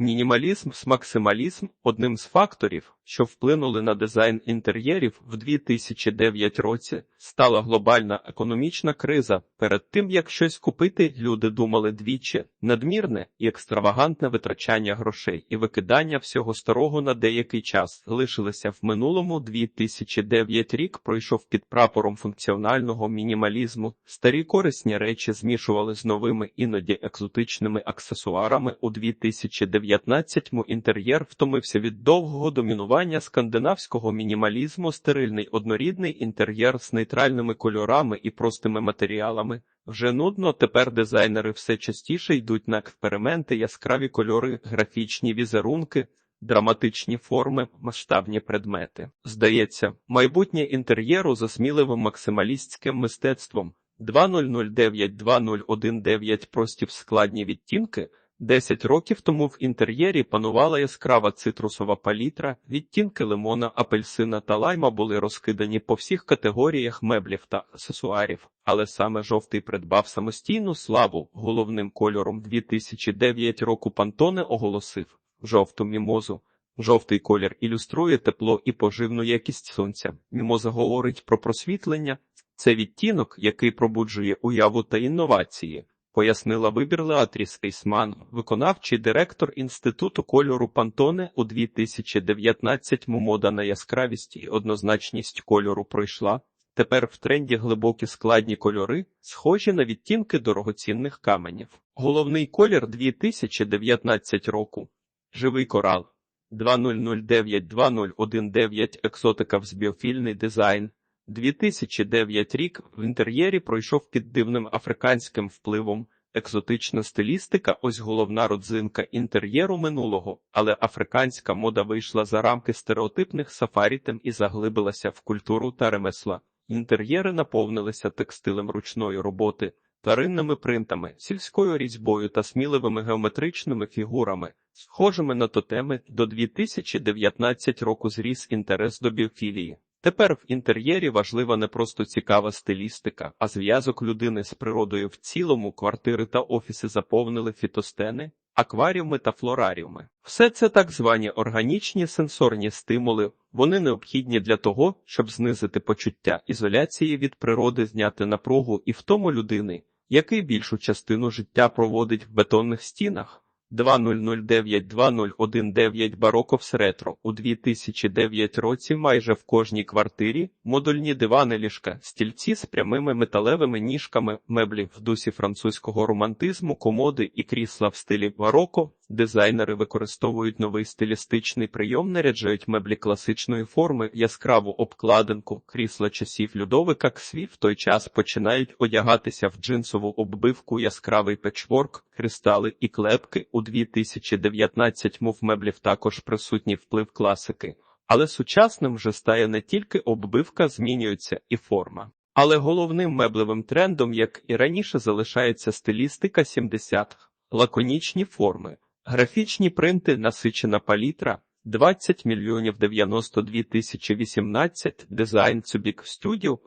Мінімалізм з максималізм одним з факторів, що вплинули на дизайн інтер'єрів в 2009 році, стала глобальна економічна криза. Перед тим як щось купити, люди думали двічі надмірне і екстравагантне витрачання грошей і викидання всього старого на деякий час лишилися в минулому. 2009 рік пройшов під прапором функціонального мінімалізму. Старі корисні речі змішували з новими іноді екзотичними аксесуарами у 2009 19-му інтер'єр втомився від довгого домінування скандинавського мінімалізму, стерильний однорідний інтер'єр з нейтральними кольорами і простими матеріалами. Вже нудно тепер дизайнери все частіше йдуть на експерименти, яскраві кольори, графічні візерунки. Драматичні форми, масштабні предмети. Здається, майбутнє інтер'єру за сміливим максималістським мистецтвом 2009-2019 прості складні відтінки, Десять років тому в інтер'єрі панувала яскрава цитрусова палітра, відтінки лимона, апельсина та лайма були розкидані по всіх категоріях меблів та аксесуарів, але саме жовтий придбав самостійну славу. Головним кольором 2009 року Пантоне оголосив жовту мімозу. Жовтий колір ілюструє тепло і поживну якість сонця. Мімоза говорить про просвітлення, це відтінок, який пробуджує уяву та інновації пояснила вибір Леатріс Ейсман, виконавчий директор Інституту кольору Пантоне у 2019-му мода на яскравість і однозначність кольору пройшла. Тепер в тренді глибокі складні кольори, схожі на відтінки дорогоцінних каменів. Головний колір 2019 року. Живий корал 2009-2019 екзотика взбіофільний дизайн. 2009 рік в інтер'єрі пройшов під дивним африканським впливом. Екзотична стилістика, ось головна родзинка інтер'єру минулого, але африканська мода вийшла за рамки стереотипних сафарітем і заглибилася в культуру та ремесла. Інтер'єри наповнилися текстилем ручної роботи, тваринними принтами, сільською різьбою та сміливими геометричними фігурами, схожими на тотеми до 2019 року зріс інтерес до біофілії. Тепер в інтер'єрі важлива не просто цікава стилістика, а зв'язок людини з природою в цілому квартири та офіси заповнили фітостени, акваріуми та флораріуми. Все це так звані органічні сенсорні стимули, вони необхідні для того, щоб знизити почуття ізоляції від природи, зняти напругу і втому людини, який більшу частину життя проводить в бетонних стінах. 2009-2019 Бароков ретро у 2009 році майже в кожній квартирі модульні дивани ліжка, стільці з прямими металевими ніжками, меблі в дусі французького романтизму, комоди і крісла в стилі бароко. Дизайнери використовують новий стилістичний прийом, наряджають меблі класичної форми, яскраву обкладинку, крісла часів Людовика Ксві в той час починають одягатися в джинсову оббивку, яскравий печворк, кристали і клепки. У 2019-му в меблів також присутній вплив класики. Але сучасним вже стає не тільки оббивка, змінюється і форма. Але головним меблевим трендом, як і раніше, залишається стилістика 70-х, лаконічні форми. Графічні принти, насичена палітра 20 мільйонів 92 тисячі 18, дизайн Цубік Studio,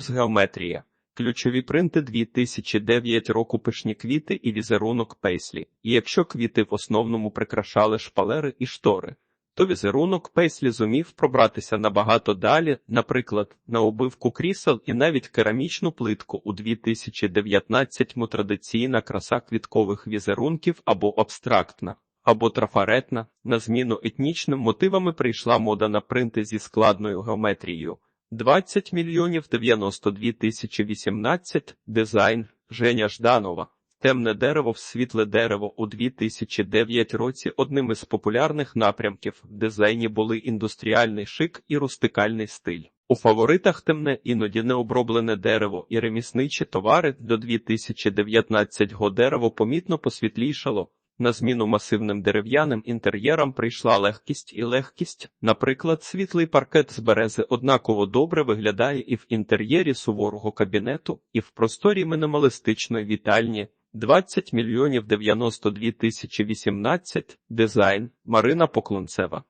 з геометрія, ключові принти 2009 року пишні квіти і візерунок пейслі. І якщо квіти в основному прикрашали шпалери і штори, то візерунок пейслі зумів пробратися набагато далі, наприклад, на обивку крісел і навіть керамічну плитку у 2019-му традиційна краса квіткових візерунків або абстрактна, або трафаретна. На зміну етнічним мотивами прийшла мода на принти зі складною геометрією. 20 мільйонів 92 тисячі 18, дизайн Женя Жданова. Темне дерево в світле дерево у 2009 році одним із популярних напрямків в дизайні були індустріальний шик і рустикальний стиль. У фаворитах темне іноді необроблене дерево і ремісничі товари до 2019 го дерево помітно посвітлішало. На зміну масивним дерев'яним інтер'єрам прийшла легкість і легкість. Наприклад, світлий паркет з берези однаково добре виглядає і в інтер'єрі суворого кабінету, і в просторі мінімалістичної вітальні. 20 мільйонів 92 тисячі 18, дизайн Марина Поклонцева.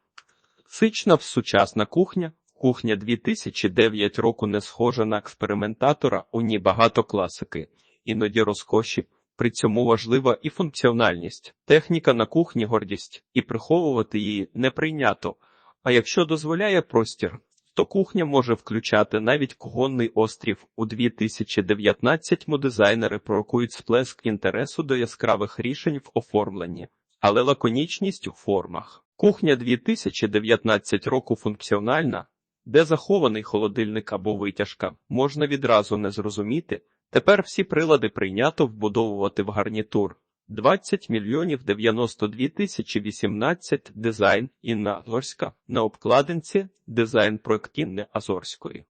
Сична сучасна кухня. Кухня 2009 року не схожа на експериментатора, у ній багато класики, іноді розкоші. При цьому важлива і функціональність. Техніка на кухні гордість, і приховувати її не прийнято. А якщо дозволяє простір, то кухня може включати навіть кухонний острів. У 2019-му дизайнери пророкують сплеск інтересу до яскравих рішень в оформленні, але лаконічність у формах. Кухня 2019 року функціональна, де захований холодильник або витяжка, можна відразу не зрозуміти. Тепер всі прилади прийнято вбудовувати в гарнітур. 20 мільйонів 92 тисячі 18 дизайн Інна Азорська на обкладинці дизайн проект Інни Азорської.